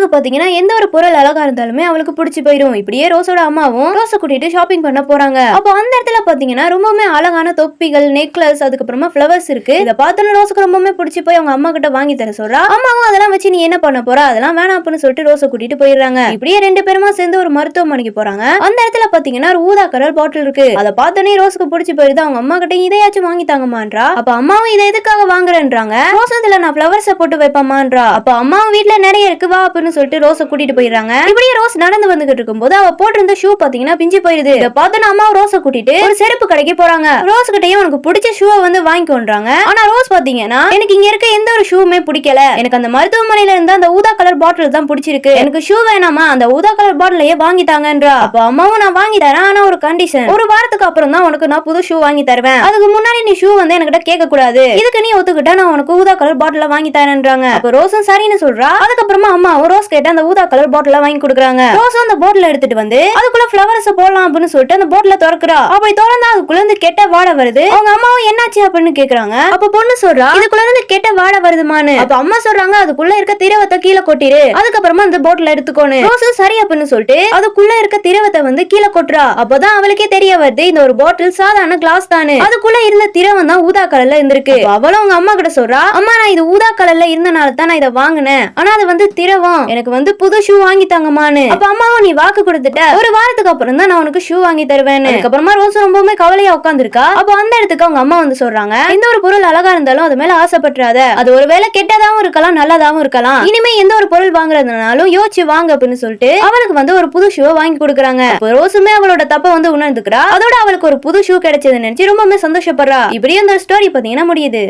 ரோஸுக்கு பாத்தீங்கன்னா எந்த ஒரு பொருள் அழகா இருந்தாலுமே அவளுக்கு பிடிச்சி போயிடும் இப்படியே ரோஸோட அம்மாவும் ரோஸை கூட்டிட்டு ஷாப்பிங் பண்ண போறாங்க. அப்போ அந்த இடத்துல பாத்தீங்கன்னா ரொம்பவுமே அழகான தொப்பிகள் நெக்லஸ் அதுக்கப்புறமா ஃபிளவர்ஸ் இருக்கு. இதை பார்த்தோன்னா ரோஸுக்கு ரொம்பவுமே பிடிச்சி போய் அவங்க அம்மா கிட்ட வாங்கி தர சொல்றா. அம்மாவும் அதெல்லாம் வச்சு நீ என்ன பண்ண போறா? அதெல்லாம் வேணாம் அப்படின்னு சொல்லிட்டு ரோஸை கூட்டிட்டு போயிடுறாங்க. இப்படியே ரெண்டு பேருமா சேர்ந்து ஒரு மருத்துவமனைக்கு போறாங்க. அந்த இடத்துல பாத்தீங்கன்னா ஒரு ஊதா கலர் பாட்டில் இருக்கு. அதை பார்த்தோன்னே ரோஸுக்கு பிடிச்சி போயிடுது. அவங்க அம்மா கிட்ட இதையாச்சும் வாங்கி தாங்கம்மான்றா. அப்ப அம்மாவும் இதை எதுக்காக வாங்குறேன்றாங்க? ரோஸ் இதுல நான் ஃபிளவர்ஸை போட்டு வைப்பமான்றா அப்ப அம்மாவும் வீட்டுல நிறைய இருக்கு. வா அப்படின்னு சொல்லிட்டு ரோஸை கூட்டிட்டு போயிடுறாங்க. இப்படியே ரோஸ் நடந்து வந்துகிட்டு இருக்கும்போது அவ போட்டிருந்த ஷூ பாத்தீங்கன்னா பிஞ்சு போயிருது. இதை பார்த்து அம்மாவும் ரோஸை கூட்டிட்டு ஒரு செருப்பு கடைக்கு போறாங்க. ரோஸ் கிட்டயும் உனக்கு பிடிச்ச ஷூவை வந்து வாங்கிக்கோன்றாங்க. ஆனா ரோஸ் பாத்தீங்கன்னா எனக்கு இங்க இருக்க எந்த ஒரு ஷூவுமே பிடிக்கல. எனக்கு அந்த மருத்துவமனையில இருந்து அந்த ஊதா கலர் பாட்டில் தான் பிடிச்சிருக்கு. எனக்கு ஷூ வேணாமா? அந்த ஊதா கலர் பாட்டிலையே வாங்கி தாங்கன்றா. அப்ப அம்மாவும் நான் வாங்கி தரேன். ஆனா ஒரு கண்டிஷன் ஒரு வாரத்துக்கு அப்புறம் தான் உனக்கு நான் புது ஷூ வாங்கி தருவேன். அதுக்கு முன்னாடி நீ ஷூ வந்து என்கிட்ட கேட்க கூடாது. இதுக்கு நீ ஒத்துக்கிட்டா நான் உனக்கு ஊதா கலர் பாட்டில வாங்கி தரேன்றாங்க. அப்ப ரோஸும் சரின்னு சொல்றா. அதுக்கப்புறமா அம்மாவும் ரோஸ் கேட்டு அந்த ஊதா கலர் பாட்டில வாங்கி கொடுக்குறாங்க. ரோஸ் அந்த போட்ல எடுத்துட்டு வந்து அதுக்குள்ள ஃபிளவர்ஸ் போடலாம் அப்படின்னு சொல்லிட்டு அந்த பாட்டில திறக்கிறா. அப்படி திறந்தா அதுக்குள்ள இருந்து கெட்ட வாடை வருது. அவங்க அம்மாவும் என்னாச்சு அப்படின்னு கேக்குறாங்க. அப்ப பொண்ணு சொல்றா இதுக்குள்ள இருந்து கெட்ட வாடை வருதுமான்னு. அப்ப அம்மா சொல்றாங்க அதுக்குள்ள இருக்க திரவத்தை கீழே கொட்டிரு. அதுக்கப்புறமா அந்த பாட்டில எடுத்துக்கோனு ரோஸ் சரி அப்படின்னு சொல்லிட்டு அதுக்குள்ள இருக்க திரவத்தை வந்து கீழே கொட்டுறா. அப்பதான் அவளுக்கே தெரிய வருது இந்த ஒரு பாட்டில் சாதாரண கிளாஸ் தானே அதுக்குள்ள இருந்த திரவம் தான் ஊதா கலர்ல இருந்திருக்கு. அவளும் அவங்க அம்மா கிட்ட சொல்றா அம்மா நான் இது ஊதா கலர்ல இருந்தனால தான் நான் இதை வாங்கினேன். ஆனா அது வந்து திரவம். எனக்கு வந்து புது ஷூ வாங்கி தாங்கம்மான்னு. அப்ப அம்மாவும் நீ வாக்கு கொடுத்துட்ட. ஒரு வாரத்துக்கு அப்புறம் தான் நான் உனக்கு ஷூ வாங்கி தருவேன்னு. அதுக்கப்புறமா ரோஸ் ரொம்பவுமே கவலையா உட்காந்துருக்கா அப்போ அந்த இடத்துக்கு அவங்க அம்மா வந்து சொல்றாங்க எந்த ஒரு பொருள் அழகா இருந்தாலும் அது மேல ஆசைப்பட்டுறாத. அது ஒருவேளை கெட்டதாவும் இருக்கலாம் நல்லதாவும் இருக்கலாம். இனிமே எந்த ஒரு பொருள் வாங்குறதுனாலும் யோசிச்சு வாங்க அப்படின்னு சொல்லிட்டு அவளுக்கு வந்து ஒரு புது ஷூ வாங்கி கொடுக்குறாங்க. ரோஸுமே அவளோட தப்ப வந்து உணர்ந்துக்கிறா. அதோட அவளுக்கு ஒரு புது ஷூ கிடைச்சதுன்னு நினைச்சு ரொம்பவுமே சந்தோஷப்படுறா. இப்படியே அந்த ஸ்டோரி பாத்தீங்கன்னா முடியுது.